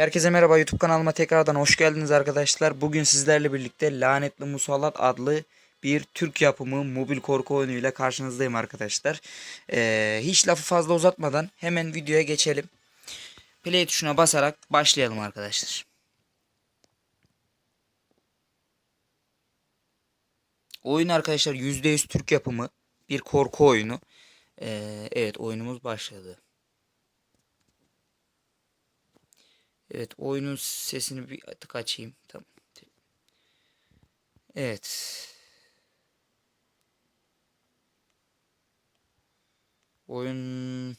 Herkese merhaba YouTube kanalıma tekrardan hoş geldiniz arkadaşlar. Bugün sizlerle birlikte Lanetli Musallat adlı bir Türk yapımı mobil korku oyunuyla karşınızdayım arkadaşlar. Ee, hiç lafı fazla uzatmadan hemen videoya geçelim. Play tuşuna basarak başlayalım arkadaşlar. Oyun arkadaşlar %100 Türk yapımı bir korku oyunu. Ee, evet oyunumuz başladı. Evet oyunun sesini bir tık açayım. Tamam. Evet. Oyun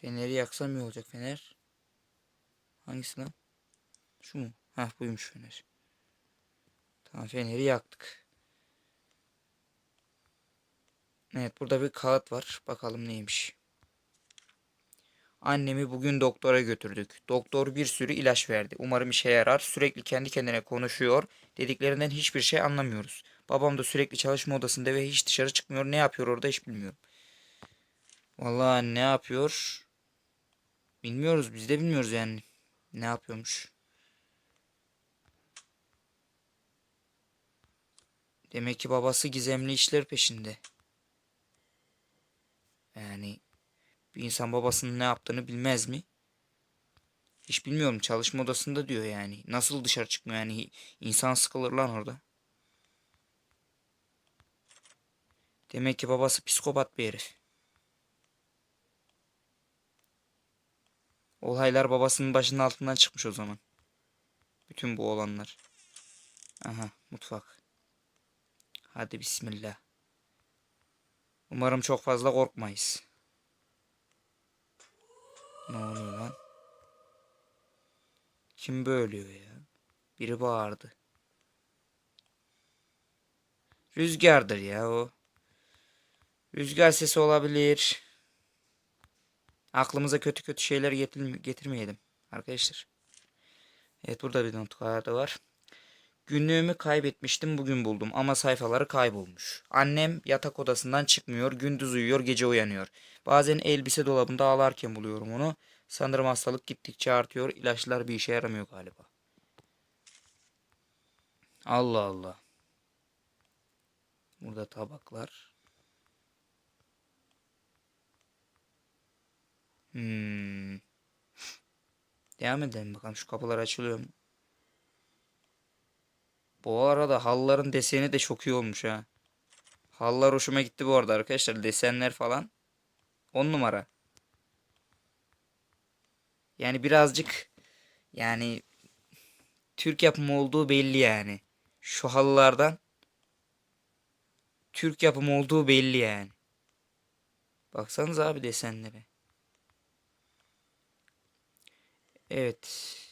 Feneri yaksam iyi olacak fener. Hangisi lan? Şu mu? Hah buymuş fener. Tamam feneri yaktık. Evet burada bir kağıt var. Bakalım neymiş. Annemi bugün doktora götürdük. Doktor bir sürü ilaç verdi. Umarım işe yarar. Sürekli kendi kendine konuşuyor. Dediklerinden hiçbir şey anlamıyoruz. Babam da sürekli çalışma odasında ve hiç dışarı çıkmıyor. Ne yapıyor orada hiç bilmiyorum. Vallahi ne yapıyor? Bilmiyoruz. Biz de bilmiyoruz yani. Ne yapıyormuş? Demek ki babası gizemli işler peşinde. Yani bir insan babasının ne yaptığını bilmez mi? Hiç bilmiyorum. Çalışma odasında diyor yani. Nasıl dışarı çıkmıyor yani. insan sıkılır lan orada. Demek ki babası psikopat bir herif. Olaylar babasının başının altından çıkmış o zaman. Bütün bu olanlar. Aha mutfak. Hadi bismillah. Umarım çok fazla korkmayız. Ne oluyor lan? Kim bölüyor ya? Biri bağırdı. Rüzgardır ya o. Rüzgar sesi olabilir. Aklımıza kötü kötü şeyler getir getirmeyelim arkadaşlar. Evet burada bir not kağıdı var. Günlüğümü kaybetmiştim bugün buldum ama sayfaları kaybolmuş. Annem yatak odasından çıkmıyor, gündüz uyuyor, gece uyanıyor. Bazen elbise dolabında ağlarken buluyorum onu. Sanırım hastalık gittikçe artıyor. İlaçlar bir işe yaramıyor galiba. Allah Allah. Burada tabaklar. Hmm. Devam edelim bakalım şu kapılar açılıyor mu? Bu arada halların deseni de çok iyi olmuş ha. Hallar hoşuma gitti bu arada arkadaşlar. Desenler falan. 10 numara. Yani birazcık yani Türk yapımı olduğu belli yani. Şu halılardan Türk yapımı olduğu belli yani. Baksanız abi desenlere. Evet.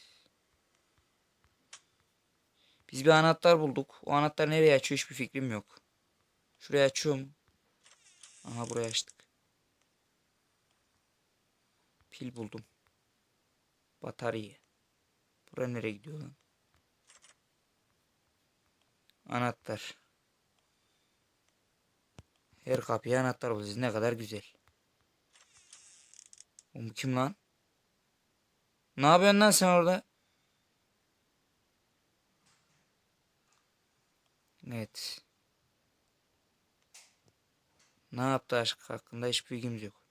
Biz bir anahtar bulduk. O anahtar nereye açıyor hiçbir fikrim yok. Şuraya açıyorum. Aha buraya açtık. Pil buldum. Batarya. Buraya nereye gidiyor lan? Anahtar. Her kapıya anahtar bulacağız. Ne kadar güzel. Oğlum kim lan? Ne yapıyorsun lan sen orada? Evet. Ne yaptı aşk hakkında hiçbir bilgimiz yok.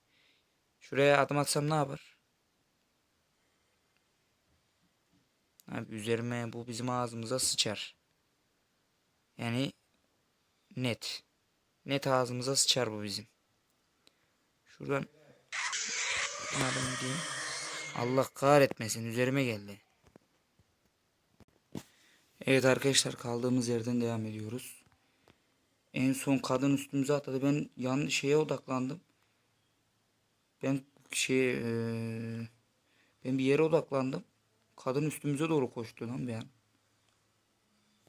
Şuraya adım atsam ne yapar? Abi üzerime bu bizim ağzımıza sıçar. Yani net. Net ağzımıza sıçar bu bizim. Şuradan adım diyeyim. Allah kahretmesin üzerime geldi. Evet arkadaşlar kaldığımız yerden devam ediyoruz. En son kadın üstümüze atladı. Ben yanlış şeye odaklandım. Ben şey ee, ben bir yere odaklandım. Kadın üstümüze doğru koştu lan an.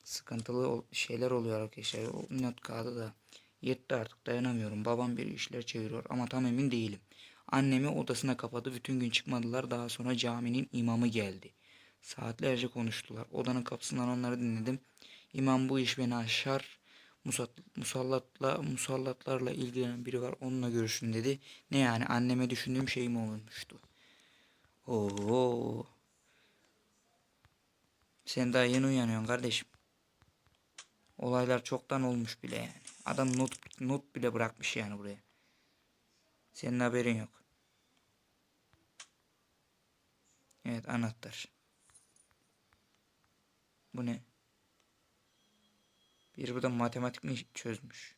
Sıkıntılı şeyler oluyor arkadaşlar. O not kağıdı da yetti artık dayanamıyorum. Babam bir işler çeviriyor ama tam emin değilim. Annemi odasına kapadı. Bütün gün çıkmadılar. Daha sonra caminin imamı geldi. Saatlerce konuştular. Odanın kapısından onları dinledim. İmam bu iş beni aşar. Musat, musallatla, musallatlarla ilgilenen biri var. Onunla görüşün dedi. Ne yani anneme düşündüğüm şey mi olmuştu? Oo. Sen daha yeni uyanıyorsun kardeşim. Olaylar çoktan olmuş bile yani. Adam not, not bile bırakmış yani buraya. Senin haberin yok. Evet anahtar. Bu ne? Bir burada matematik mi çözmüş?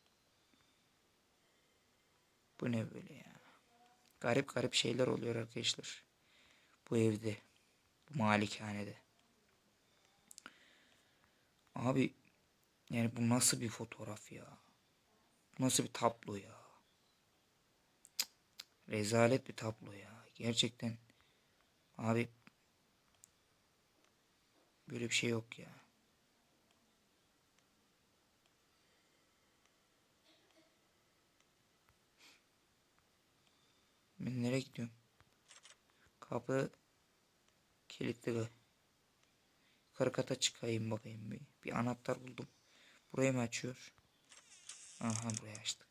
Bu ne böyle ya? Garip garip şeyler oluyor arkadaşlar. Bu evde. Bu malikanede. Abi yani bu nasıl bir fotoğraf ya? Bu nasıl bir tablo ya? Cık, Rezalet bir tablo ya. Gerçekten. Abi böyle bir şey yok ya. Ben nereye gidiyorum? Kapı kilitli. Yukarı kata çıkayım bakayım bir. Bir anahtar buldum. Burayı mı açıyor? Aha burayı açtık.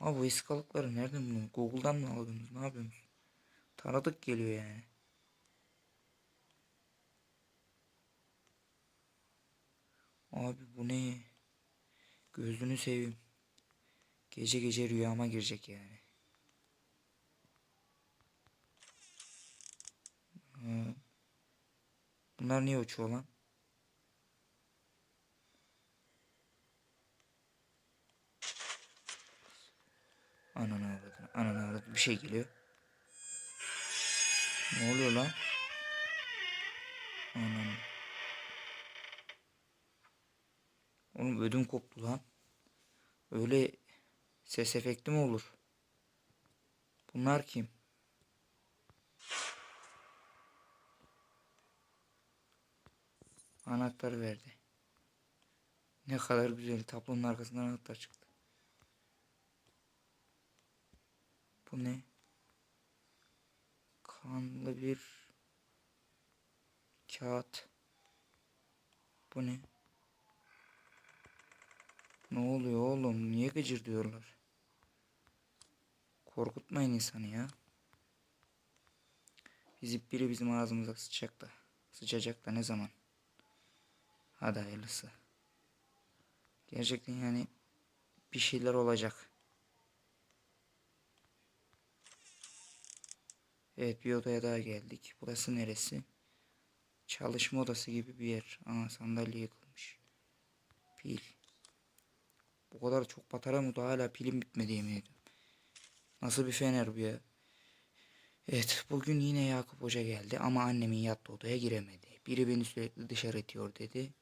Abi bu ıskalıkları nereden buluyorsunuz? Google'dan mı aldınız? Ne yapıyorsunuz? Tanıdık geliyor yani. Abi bu ne? Gözünü seveyim. Gece gece rüyama girecek yani. Bunlar niye uçuyor lan? Ananı avradını, ananı avradını bir şey geliyor. Ne oluyor lan? Ananı. Oğlum ödüm koptu lan. Öyle ses efekti mi olur? Bunlar kim? Anahtar verdi. Ne kadar güzel. Tablonun arkasından anahtar çıktı. Bu ne? Kanlı bir kağıt. Bu ne? Ne oluyor oğlum? Niye gıcır diyorlar? Korkutmayın insanı ya. Bizi biri bizim ağzımıza sıçacak da. Sıçacak da ne zaman? Hadi hayırlısı. Gerçekten yani bir şeyler olacak. Evet bir odaya daha geldik. Burası neresi? Çalışma odası gibi bir yer. Aa sandalye yıkılmış. Pil. Bu kadar çok batara mı da hala pilim bitmedi yemin ediyorum. Nasıl bir fener bu ya? Evet bugün yine Yakup Hoca geldi ama annemin yattığı odaya giremedi. Biri beni sürekli dışarı itiyor dedi.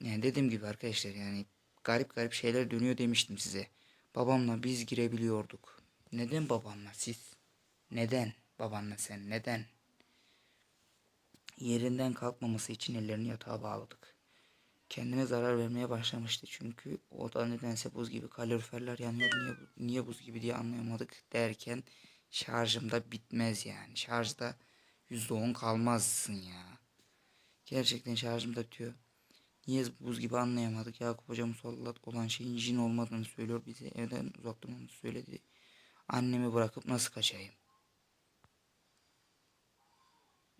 Yani dediğim gibi arkadaşlar yani garip garip şeyler dönüyor demiştim size. Babamla biz girebiliyorduk. Neden babamla siz? Neden babanla sen? Neden? Yerinden kalkmaması için ellerini yatağa bağladık. Kendine zarar vermeye başlamıştı çünkü o da nedense buz gibi kaloriferler yanıyor. Niye, niye buz gibi diye anlayamadık derken şarjım da bitmez yani. Şarjda %10 kalmazsın ya. Gerçekten şarjım da bitiyor. Niye buz gibi anlayamadık. Yakup hocam musallat olan şeyin jin olmadığını söylüyor. Bizi evden uzak durmamızı söyledi. Annemi bırakıp nasıl kaçayım?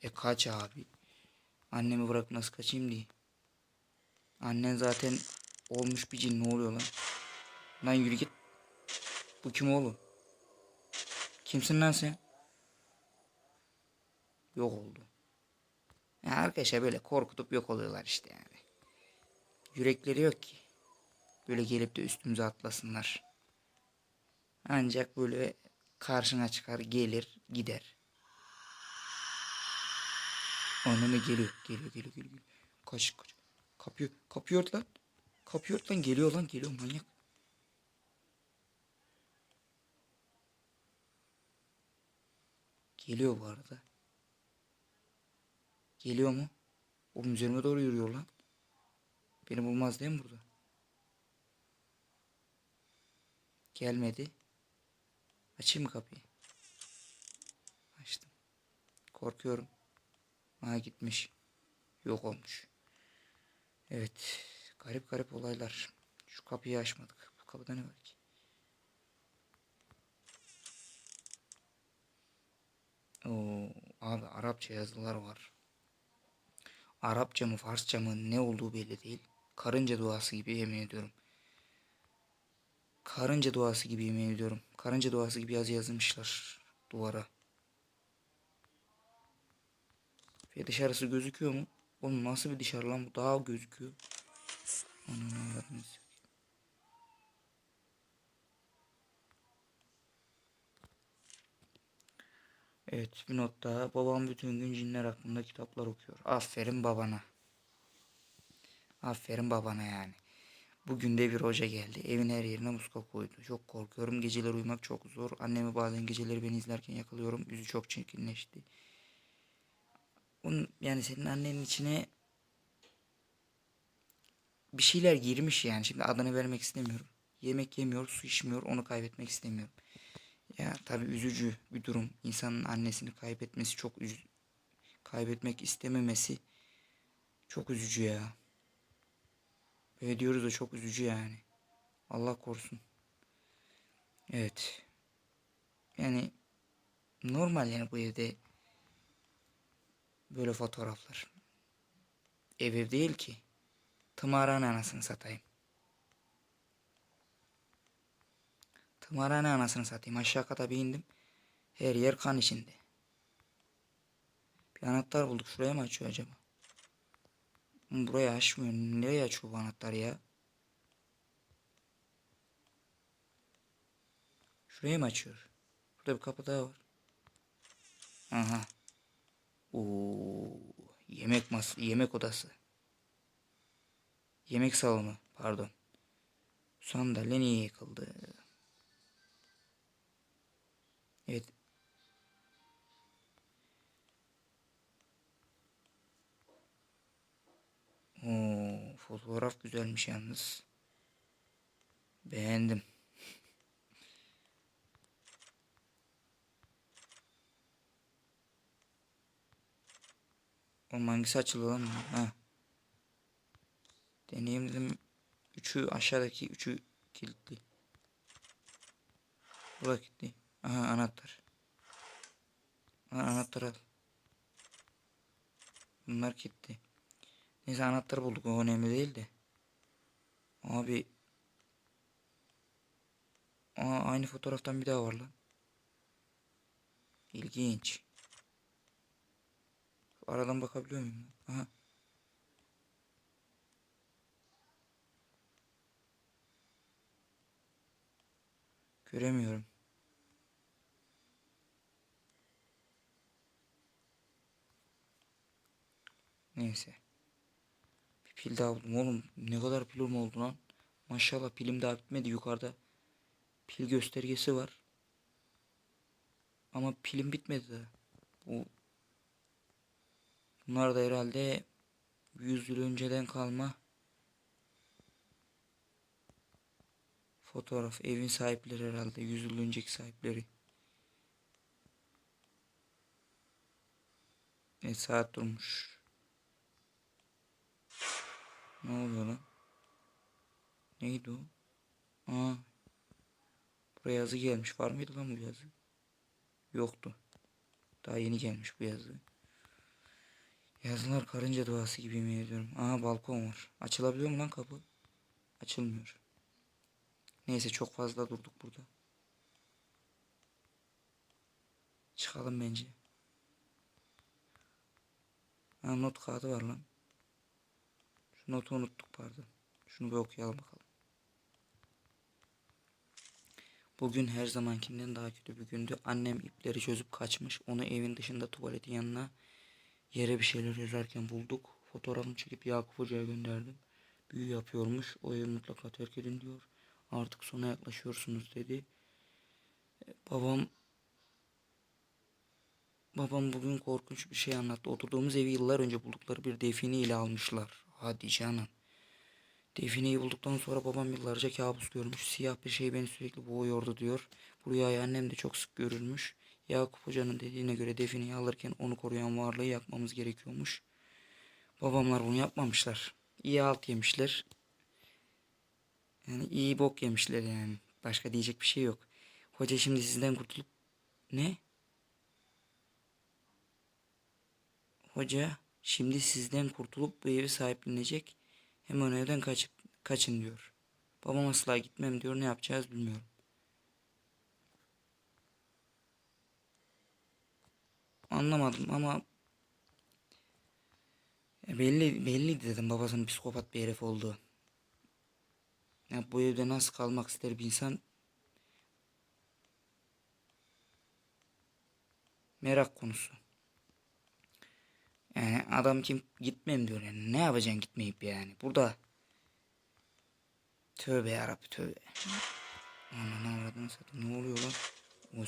E kaç abi. Annemi bırakıp nasıl kaçayım diye. Annen zaten olmuş bir cin ne oluyor lan? Lan yürü git. Bu kim oğlum? Kimsin lan sen? Yok oldu. Ya arkadaşlar böyle korkutup yok oluyorlar işte yani. Yürekleri yok ki. Böyle gelip de üstümüze atlasınlar. Ancak böyle karşına çıkar gelir gider. Anne geliyor. Geliyor geliyor geliyor. geliyor. Kaç kaç. Kapıyor. Kapıyor lan. Kapıyor lan. Geliyor lan. Geliyor manyak. Geliyor bu arada. Geliyor mu? Oğlum üzerime doğru yürüyor lan. Beni bulmaz değil mi burada? Gelmedi. Açayım mı kapıyı? Açtım. Korkuyorum. Ha gitmiş. Yok olmuş. Evet. Garip garip olaylar. Şu kapıyı açmadık. Bu kapıda ne var ki? Oo, abi Arapça yazılar var. Arapça mı Farsça mı ne olduğu belli değil. Karınca duası gibi yemin ediyorum. Karınca duası gibi yemin ediyorum. Karınca duası gibi yazı yazmışlar duvara. Ve dışarısı gözüküyor mu? Oğlum nasıl bir dışarı lan bu? Daha gözüküyor. Ananı avradını Evet bir not daha. Babam bütün gün cinler hakkında kitaplar okuyor. Aferin babana. Aferin babana yani. Bugün de bir hoca geldi. Evin her yerine muska koydu. Çok korkuyorum. Geceler uyumak çok zor. Annemi bazen geceleri beni izlerken yakalıyorum. Yüzü çok çirkinleşti. Onun, yani senin annenin içine bir şeyler girmiş yani. Şimdi adını vermek istemiyorum. Yemek yemiyor, su içmiyor. Onu kaybetmek istemiyorum. Ya tabii üzücü bir durum. İnsanın annesini kaybetmesi çok üz kaybetmek istememesi çok üzücü ya. Böyle diyoruz da çok üzücü yani. Allah korusun. Evet. Yani normal yani bu evde böyle fotoğraflar. Ev değil ki. Tımarhane anasını satayım. Tımarhane anasını satayım. Aşağı kata bir indim. Her yer kan içinde. Bir anahtar bulduk. Şuraya mı açıyor acaba? Hı, Burayı açmıyor. Nereye açıyor bu anahtar ya? Şuraya mı açıyor? Burada bir kapı daha var. Aha. Oo, yemek mas yemek odası. Yemek salonu, pardon. Sandalye niye yıkıldı? Evet. Oo, fotoğraf güzelmiş yalnız. Beğendim. Oğlum hangisi açıldı lan? Ha. Deneyim dedim. Üçü aşağıdaki üçü kilitli. Bu da kilitli. Aha anahtar. Aha, anahtar al. Bunlar kilitli. Neyse anahtar bulduk o önemli değil de. Abi. Aa, aynı fotoğraftan bir daha var lan. İlginç. Aradan bakabiliyor muyum? Aha. Göremiyorum. Neyse. Bir pil daha buldum oğlum. Ne kadar pilim oldu lan. Maşallah pilim daha bitmedi yukarıda. Pil göstergesi var. Ama pilim bitmedi daha. Bu Bunlar da herhalde 100 yıl önceden kalma fotoğraf. Evin sahipleri herhalde. 100 yıl önceki sahipleri. Evet saat durmuş. Ne oluyor lan? Neydi o? Aa. Buraya yazı gelmiş. Var mıydı lan bu yazı? Yoktu. Daha yeni gelmiş bu yazı. Yazılar karınca duası gibi yemin ediyorum. Aha balkon var. Açılabiliyor mu lan kapı? Açılmıyor. Neyse çok fazla durduk burada. Çıkalım bence. Ha not kağıdı var lan. Şu notu unuttuk pardon. Şunu bir okuyalım bakalım. Bugün her zamankinden daha kötü bir gündü. Annem ipleri çözüp kaçmış. Onu evin dışında tuvaletin yanına Yere bir şeyler yazarken bulduk. Fotoğrafını çekip Yakup Hoca'ya gönderdim. Büyü yapıyormuş. O evi mutlaka terk edin diyor. Artık sona yaklaşıyorsunuz dedi. E, Babam Babam bugün korkunç bir şey anlattı. Oturduğumuz evi yıllar önce buldukları bir define ile almışlar. Hadi canım. Defineyi bulduktan sonra babam yıllarca kabus görmüş. Siyah bir şey beni sürekli boğuyordu diyor. Bu rüyayı annem de çok sık görülmüş. Yakup Hoca'nın dediğine göre defineyi alırken onu koruyan varlığı yakmamız gerekiyormuş. Babamlar bunu yapmamışlar. İyi alt yemişler. Yani iyi bok yemişler yani. Başka diyecek bir şey yok. Hoca şimdi sizden kurtulup ne? Hoca şimdi sizden kurtulup bu evi sahiplenecek. Hemen evden kaçıp kaçın diyor. Babam asla gitmem diyor. Ne yapacağız bilmiyorum. Anlamadım ama e, belli belliydi dedim babasının psikopat bir herif olduğu. Ya bu evde nasıl kalmak ister bir insan merak konusu. Yani adam kim gitmem diyor yani. Ne yapacaksın gitmeyip yani. Burada tövbe yarabbi tövbe. Aman avradını satayım. Ne oluyor lan? O,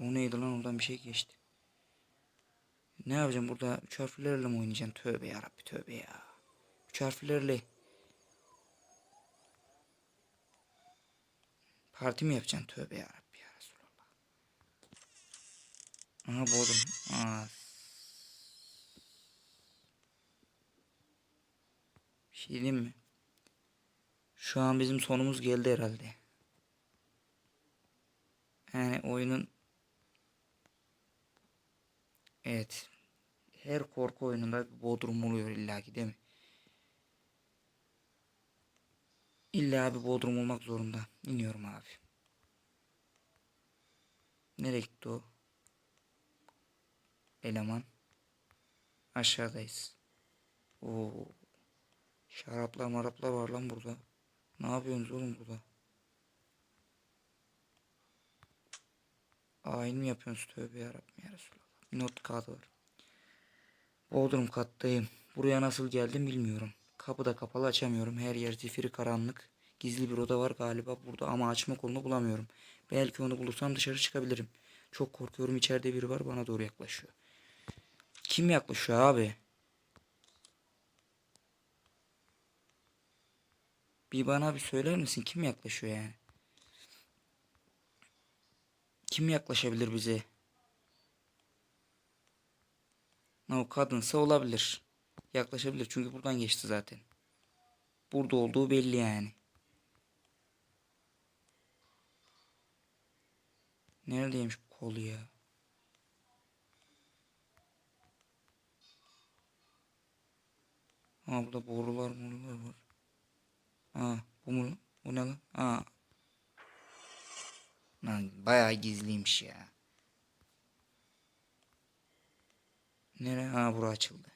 o neydi lan oradan bir şey geçti. Ne yapacağım burada? Üç harflerle mi oynayacaksın? Tövbe yarabbi tövbe ya. Üç harflerle. Parti mi yapacaksın? Tövbe yarabbi ya Resulallah. Aha boğdum. Aa. Bir şey diyeyim mi? Şu an bizim sonumuz geldi herhalde. Yani oyunun Evet. Her korku oyununda bir bodrum oluyor illaki değil mi? İlla bir bodrum olmak zorunda. İniyorum abi. Nereye gitti o? Eleman. Aşağıdayız. Oo. Şaraplar maraplar var lan burada. Ne yapıyorsunuz oğlum burada? Ayin mi yapıyorsunuz? Tövbe yarabbim ya Resulallah. Not kağıdı var. Bodrum kattayım. Buraya nasıl geldim bilmiyorum. Kapı da kapalı açamıyorum. Her yer zifiri karanlık. Gizli bir oda var galiba burada ama açma kolunu bulamıyorum. Belki onu bulursam dışarı çıkabilirim. Çok korkuyorum içeride biri var bana doğru yaklaşıyor. Kim yaklaşıyor abi? Bir bana bir söyler misin kim yaklaşıyor yani? Kim yaklaşabilir bize? O kadınsa olabilir. Yaklaşabilir çünkü buradan geçti zaten. Burada olduğu belli yani. Neredeymiş bu kolu ya? Ha burada borular borular var. Ha bu mu? Bu ne lan? Ha. Lan bayağı gizliymiş ya. Nere? Ha bura açıldı.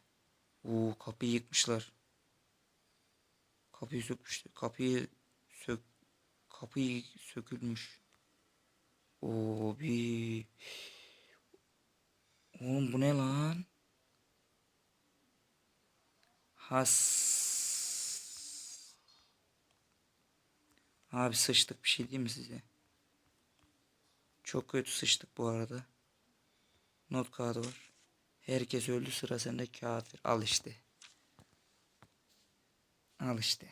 Oo kapıyı yıkmışlar. Kapıyı sökmüşler. Kapıyı sök kapıyı sökülmüş. Oo bir Oğlum bu ne lan? Has. Abi sıçtık bir şey diyeyim mi size? Çok kötü sıçtık bu arada. Not kağıdı var. Herkes öldü sıra sende kafir. Al işte. Al işte.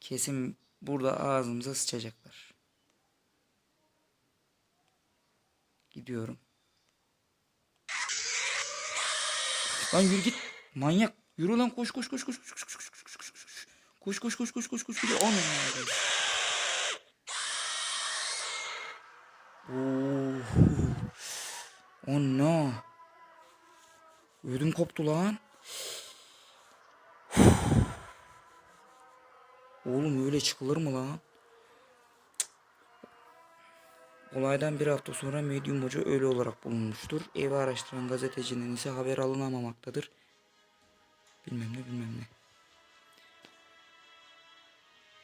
Kesin burada ağzımıza sıçacaklar. Gidiyorum. Lan yürü git. Manyak. Yürü lan koş koş koş koş koş koş koş koş koş koş koş. Koş koş koş koş koş koş koş. Oh. Oh no. Ödüm koptu lan. Oğlum öyle çıkılır mı lan? Olaydan bir hafta sonra medyum hoca ölü olarak bulunmuştur. Evi araştıran gazetecinin ise haber alınamamaktadır. Bilmem ne bilmem ne.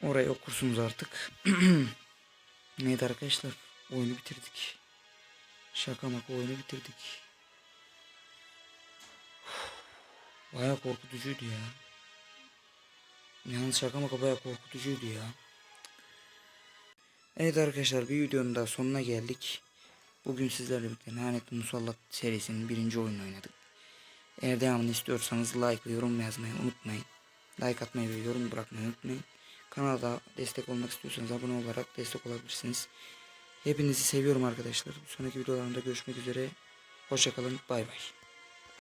Orayı okursunuz artık. Neydi arkadaşlar? Oyunu bitirdik. Şaka maka oyunu bitirdik. Baya korkutucuydu ya. Yalnız şaka maka baya korkutucuydu ya. Evet arkadaşlar bir videonun daha sonuna geldik. Bugün sizlerle birlikte Lanetli Musallat serisinin birinci oyununu oynadık. Eğer devamını istiyorsanız like ve yorum yazmayı unutmayın. Like atmayı ve yorum bırakmayı unutmayın. Kanala destek olmak istiyorsanız abone olarak destek olabilirsiniz. Hepinizi seviyorum arkadaşlar. Bir sonraki videolarımda görüşmek üzere. Hoşçakalın. Bay bay.